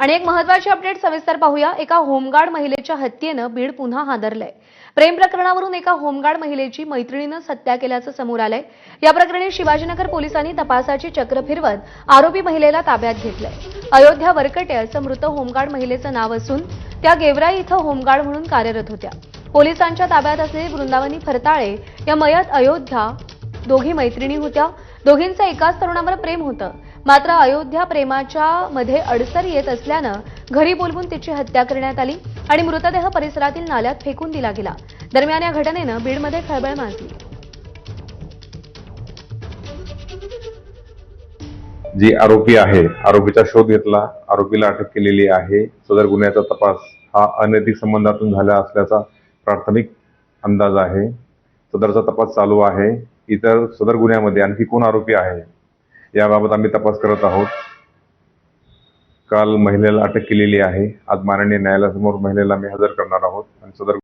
आणि एक महत्वाची अपडेट सविस्तर पाहूया. एका होमगार्ड महिलेच्या हत्येनं बीड पुन्हा हादरलंय. प्रेम प्रकरणावरून एका होमगार्ड महिलेची मैत्रिणीनं हत्या केल्याचं समोर आलंय. या प्रकरणी शिवाजीनगर पोलिसांनी तपासाची चक्र फिरवत आरोपी महिलेला ताब्यात घेतलंय. अयोध्या वरकटे असं मृत होमगार्ड महिलेचं नाव असून त्या गेवराई इथं होमगार्ड म्हणून कार्यरत होत्या. पोलिसांच्या ताब्यात असलेली वृंदावनी फरताळे या मयत अयोध्या दोघी मैत्रिणी होत्या. दोघींचं एकाच तरुणावर प्रेम होतं. मात्र अयोध्या प्रेमाच्या मध्ये अडसर येत असल्यानं घरी बोलवून तिची हत्या करण्यात आली आणि मृतदेह परिसरातील नाल्यात फेकून दिला गेला. दरम्यान या घटनेनं बीडमध्ये खळबळ माजली. जी आरोपी आहे आरोपीचा शोध घेतला आरोपीला अटक केलेली आहे. सदर गुन्ह्याचा तपास हा अनैतिक संबंधातून झाला असल्याचा प्राथमिक अंदाज आहे. सदरचा तपास चालू आहे. इतर सदर गुन्ह्यामध्ये आणखी कोण आरोपी आहे? याबाबत आम्ही तपास करत आहोत. काल महिलेला अटक केलेली आहे. आज माननीय न्यायालयासमोर महिलेला आम्ही हजर करणार आहोत. आणि सदर